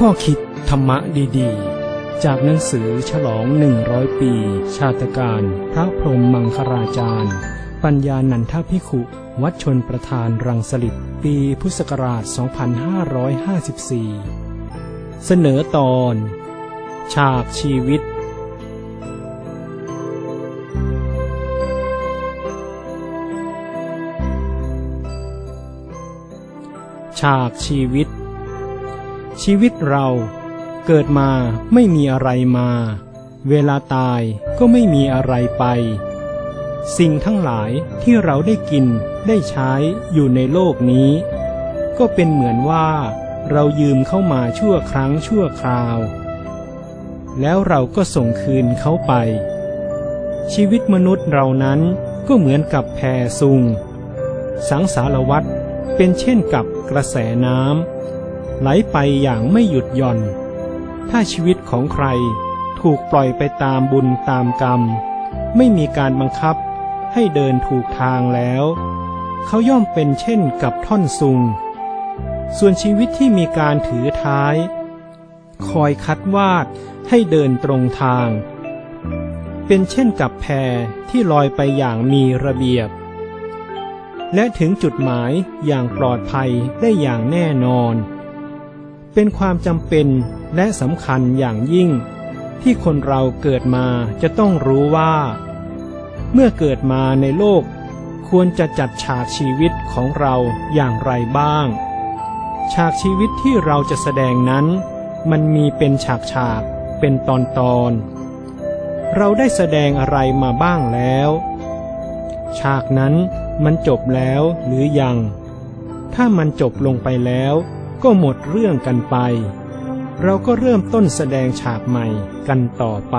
ข้อคิดธรรมะดีๆ จากหนังสือฉลอง 100 ปี ชาตการ พระพรหมมังคราจารย์ ปัญญานันทพิขุ วัดชนประธานรังสลิดปีพุทธศักราช 2554 เสนอตอน ฉากชีวิต ฉากชีวิต ชีวิตเราเกิดมาไม่มีอะไรมา เวลาตายก็ไม่มีอะไรไป สิ่งทั้งหลายที่เราได้กินได้ใช้อยู่ในโลกนี้ ก็เป็นเหมือนว่า เรายืมเข้ามาชั่วครั้งชั่วคราว แล้วเราก็ส่งคืนเขาไป ชีวิตมนุษย์เรานั้นก็เหมือนกับแพซุง สังสารวัตรเป็นเช่นกับกระแสน้ำ ไหลไปอย่างไม่หยุดหย่อน ถ้าชีวิตของใครถูกปล่อยไปตามบุญตามกรรม ไม่มีการบังคับให้เดินถูกทางแล้ว เขาย่อมเป็นเช่นกับท่อนซุง ส่วนชีวิตที่มีการถือท้าย คอยคัดวาดให้เดินตรงทาง เป็นเช่นกับแพที่ลอยไปอย่างมีระเบียบ และถึงจุดหมายอย่างปลอดภัยได้อย่างแน่นอน เป็นความจำเป็นและสำคัญอย่างยิ่ง ที่คนเราเกิดมาจะต้องรู้ว่า เมื่อเกิดมาในโลก ควรจะจัดฉากชีวิตของเราอย่างไรบ้าง ฉากชีวิตที่เราจะแสดงนั้น มันมีเป็นฉากฉากเป็นตอนตอนๆเราได้แสดงอะไรมาบ้างแล้ว ฉากนั้นมันจบแล้วหรือยัง ถ้ามันจบลงไปแล้ว ก็หมดเรื่องกันไป เราก็เริ่มต้นแสดงฉากใหม่กันต่อไป